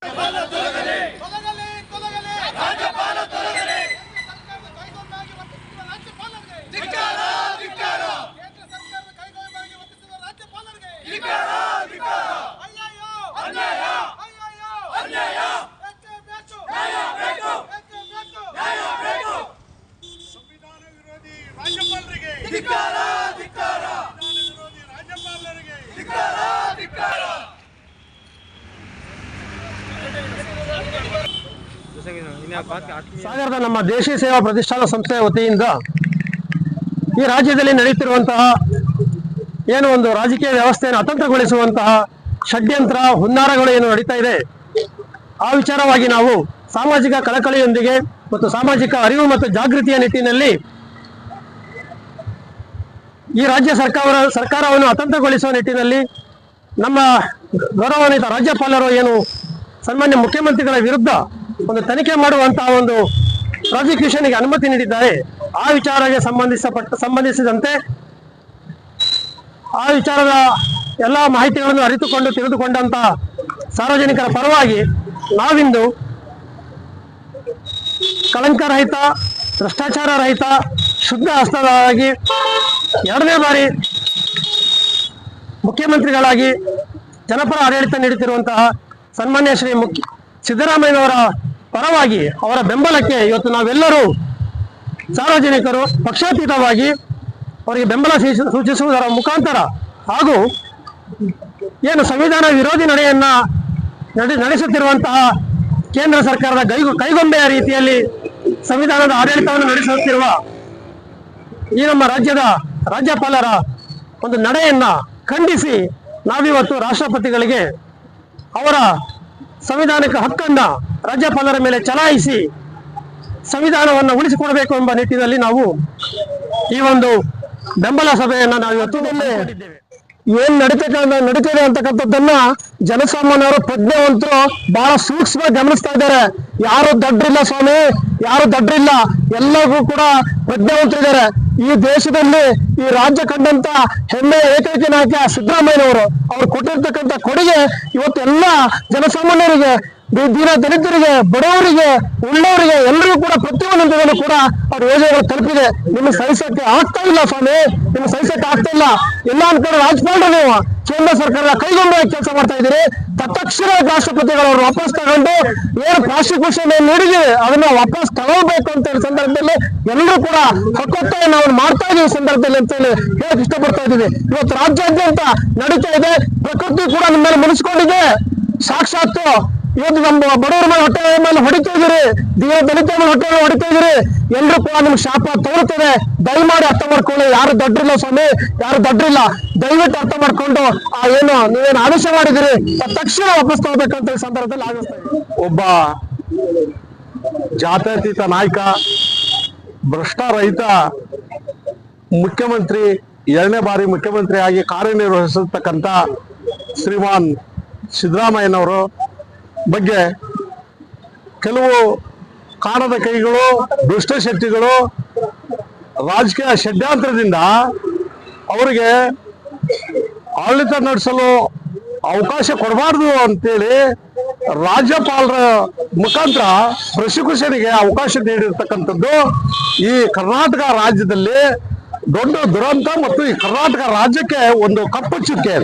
¡Para ಸಾಗರದ ನಮ್ಮ ದೇಶೀಯ ಸೇವಾ ಪ್ರತಿಷ್ಠಾನ ಸಂಸ್ಥೆಯ ವತಿಯಿಂದ ಈ ರಾಜ್ಯದಲ್ಲಿ ನಡೆಯುತ್ತಿರುವಂತಹ ಏನು ಒಂದು ರಾಜಕೀಯ ವ್ಯವಸ್ಥೆಯನ್ನು ಅತಂತ್ರಗೊಳಿಸುವಂತಹ ಷಡ್ಯಂತ್ರ ಹುನ್ನಾರಗಳು ಏನು ನಡೀತಾ ಇದೆ ಆ ವಿಚಾರವಾಗಿ ನಾವು ಸಾಮಾಜಿಕ ಕಳಕಳಿಯೊಂದಿಗೆ ಮತ್ತು ಸಾಮಾಜಿಕ ಅರಿವು ಮತ್ತು ಜಾಗೃತಿಯ ನಿಟ್ಟಿನಲ್ಲಿ ಈ ರಾಜ್ಯ ಸರ್ಕಾರ ಸರ್ಕಾರವನ್ನು ಅತಂತ್ರಗೊಳಿಸುವ ನಿಟ್ಟಿನಲ್ಲಿ ನಮ್ಮ ಗೌರವಾನ್ವಿತ ರಾಜ್ಯಪಾಲರು ಏನು ಸನ್ಮಾನ್ಯ ಮುಖ್ಯಮಂತ್ರಿಗಳ ವಿರುದ್ಧ ಒಂದು ತನಿಖೆ ಮಾಡುವಂತಹ ಒಂದು ಪ್ರಾಸಿಕ್ಯೂಷನ್ಗೆ ಅನುಮತಿ ನೀಡಿದ್ದಾರೆ. ಆ ವಿಚಾರಕ್ಕೆ ಸಂಬಂಧಿಸಪಟ್ಟ ಸಂಬಂಧಿಸಿದಂತೆ ಆ ವಿಚಾರದ ಎಲ್ಲ ಮಾಹಿತಿಗಳನ್ನು ಅರಿತುಕೊಂಡು ತಿಳಿದುಕೊಂಡಂತ ಸಾರ್ವಜನಿಕರ ಪರವಾಗಿ ನಾವಿಂದು ಕಳಂಕರಹಿತ ಭ್ರಷ್ಟಾಚಾರ ರಹಿತ ಶುದ್ಧ ಹಸ್ತದಾಗಿ ಎರಡನೇ ಬಾರಿ ಮುಖ್ಯಮಂತ್ರಿಗಳಾಗಿ ಜನಪರ ಆಡಳಿತ ನೀಡುತ್ತಿರುವಂತಹ ಸನ್ಮಾನ್ಯ ಶ್ರೀ ಮುಖ್ಯ ಸಿದ್ದರಾಮಯ್ಯನವರ ಪರವಾಗಿ ಅವರ ಬೆಂಬಲಕ್ಕೆ ಇವತ್ತು ನಾವೆಲ್ಲರೂ ಸಾರ್ವಜನಿಕರು ಪಕ್ಷಾತೀತವಾಗಿ ಅವರಿಗೆ ಬೆಂಬಲ ಸೂಚಿ- ಸೂಚಿಸುವುದರ ಮುಖಾಂತರ ಹಾಗೂ ಏನು ಸಂವಿಧಾನ ವಿರೋಧಿ ನಡೆಯನ್ನ ನಡೆ, ನಡೆಸುತ್ತಿರುವಂತಹ ಕೇಂದ್ರ ಸರ್ಕಾರದ ಕೈಗೊ ಕೈಗೊಂಬೆಯ ರೀತಿಯಲ್ಲಿ ಸಂವಿಧಾನದ ಆಡಳಿತವನ್ನು ನಡೆಸುತ್ತಿರುವ ಈ ನಮ್ಮ ರಾಜ್ಯದ ರಾಜ್ಯಪಾಲರ ಒಂದು ನಡೆಯನ್ನ ಖಂಡಿಸಿ ನಾವಿವತ್ತು ರಾಷ್ಟ್ರಪತಿಗಳಿಗೆ ಅವರ ಸಂವಿಧಾನಿಕ ಹಕ್ಕನ್ನ ರಾಜ್ಯಪಾಲರ ಮೇಲೆ ಚಲಾಯಿಸಿ ಸಂವಿಧಾನವನ್ನು ಉಳಿಸಿಕೊಡಬೇಕು ಎಂಬ ನಿಟ್ಟಿನಲ್ಲಿ ನಾವು ಈ ಒಂದು ಬೆಂಬಲ ಸಭೆಯನ್ನ ನಾವು ಇವತ್ತು. ಏನ್ ನಡೀತಕ್ಕ ನಡೀತಿದೆ ಅಂತಕ್ಕಂಥದ್ದನ್ನ ಜನಸಾಮಾನ್ಯರು ಪ್ರಜ್ಞಾವಂತರು ಬಹಳ ಸೂಕ್ಷ್ಮ ಗಮನಿಸ್ತಾ ಇದ್ದಾರೆ ಯಾರು ದಡ್ಡ್ರಿಲ್ಲ ಸ್ವಾಮಿ, ಯಾರು ದಡ್ಡ್ರಿಲ್ಲ ಎಲ್ಲರಿಗೂ ಕೂಡ ಪ್ರಜ್ಞಾವಂತರಿದ್ದಾರೆ ಈ ದೇಶದಲ್ಲಿ ಈ ರಾಜ್ಯ ಕಂಡಂತ ಹೆಮ್ಮೆಯ ಏಕೈಕ ನಾಯಕ ಸಿದ್ದರಾಮಯ್ಯನವರು ಅವ್ರು ಕೊಟ್ಟಿರ್ತಕ್ಕಂಥ ಕೊಡುಗೆ ಇವತ್ತು ಎಲ್ಲ ಜನಸಾಮಾನ್ಯರಿಗೆ ದಿನ ದಲಿತರಿಗೆ, ಬಡವರಿಗೆ, ಉಳ್ಳವರಿಗೆ, ಎಲ್ಲರಿಗೂ ಕೂಡ ಪ್ರತಿಯೊಂದು ಕೂಡ ಅವ್ರ ಯೋಜನೆಗಳು ತಲುಪಿದೆ. ನಿಮ್ಗೆ ಸಹಿಸಕ್ಕೆ ಆಗ್ತಾ ಇಲ್ಲ ಸ್ವಾಮಿ. ನಿಮ್ಗೆ ಸಹಿಸಕ್ಕೆ ಆಗ್ತಾ ಇಲ್ಲ. ಎಲ್ಲ ಅನ್ಕೊಂಡು ರಾಜ್ಯಪಾಲರು ನೀವು. ಕೇಂದ್ರ ಸರ್ಕಾರ ಕೈಗೊಂಡು ಕೆಲಸ ಮಾಡ್ತಾ ಇದ್ದೀರಿ. ತತ್ಕ್ಷಣ ರಾಷ್ಟ್ರಪತಿಗಳು ವಾಪಸ್ ತಗೊಂಡು ಏನು ಪ್ರಾಸಿಕ್ಯೂಷನ್ ಏನ್ ನೀಡಿದ್ದೀವಿ, ಅದನ್ನ ವಾಪಸ್ ತಗೊಳ್ಬೇಕು ಅಂತ ಹೇಳಿ ಸಂದರ್ಭದಲ್ಲಿ ಎಲ್ಲರೂ ಕೂಡ ಹಕ್ಕೊತ್ತಾಯ ನಾವು ಮಾಡ್ತಾ ಇದೀವಿ ಸಂದರ್ಭದಲ್ಲಿ ಅಂತ ಹೇಳಿ ಹೇಳಕ್ ಇಷ್ಟಪಡ್ತಾ ಇದ್ದೀವಿ. ಇವತ್ತು ರಾಜ್ಯಾದ್ಯಂತ ನಡೀತಾ ಇದೆ, ಪ್ರಕೃತಿ ಕೂಡ ನಿಮ್ಮ ಮೇಲೆ ಮುನಿಸ್ಕೊಂಡಿದೆ. ಸಾಕ್ಷಾತ್ ಇವತ್ತು ನಮ್ಮ ಬಡವರ ಮೇಲೆ ಹೊಟ್ಟೆ ಮೇಲೆ ಹೊಡಿತಾ ಇದೀರಿ ದೀನ ದಲಿತರ ಮೇಲೆ ಹೊಟ್ಟೆ ಮೇಲೆ ಹೊಡಿತಾ ಇದೀರಿ ಎಲ್ಲರೂ ಕೂಡ ನಿಮ್ಗೆ ಶಾಪ ತೋರ್ತದೆ ದಯಮಾಡಿ ಅರ್ಥ ಮಾಡ್ಕೊಳ್ಳಿ. ಯಾರು ದೊಡ್ಡರಿಲ್ಲ ಸ್ವಾಮಿ, ಯಾರು ದೊಡ್ಡರಿಲ್ಲ. ದಯವಿಟ್ಟು ಅರ್ಥ ಮಾಡ್ಕೊಂಡು ಆ ಏನು, ನೀವೇನು ಆದೇಶ ಮಾಡಿದಿರಿ ತಕ್ಷಣ ವಾಪಸ್ ತಗೋಬೇಕಂತ ಈ ಸಂದರ್ಭದಲ್ಲಿ ಆಗಿಸ್ತಾ ಇದ್ದೀನಿ. ಒಬ್ಬ ಜಾತ್ಯತೀತ ನಾಯಕ, ಭ್ರಷ್ಟರಹಿತ ಮುಖ್ಯಮಂತ್ರಿ, ಎರಡನೇ ಬಾರಿ ಮುಖ್ಯಮಂತ್ರಿ ಆಗಿ ಕಾರ್ಯನಿರ್ವಹಿಸತಕ್ಕಂಥ ಶ್ರೀಮಾನ್ ಸಿದ್ದರಾಮಯ್ಯನವರು ಬಗ್ಗೆ ಕೆಲವು ಕಾಣದ ಕೈಗಳು, ದುಷ್ಟಶಕ್ತಿಗಳು ರಾಜಕೀಯ ಷಡ್ಯಂತ್ರದಿಂದ ಅವರಿಗೆ ಆಡಳಿತ ನಡೆಸಲು ಅವಕಾಶ ಕೊಡಬಾರ್ದು ಅಂತೇಳಿ ರಾಜ್ಯಪಾಲರ ಮುಖಾಂತರ ಪ್ರಾಸಿಕ್ಯೂಷನ್ಗೆ ಅವಕಾಶ ನೀಡಿರ್ತಕ್ಕಂಥದ್ದು ಈ ಕರ್ನಾಟಕ ರಾಜ್ಯದಲ್ಲಿ ದೊಡ್ಡ ದುರಂತ ಮತ್ತು ಈ ಕರ್ನಾಟಕ ರಾಜ್ಯಕ್ಕೆ ಒಂದು ಕಪ್ಪು ಚುಕ್ಕೆ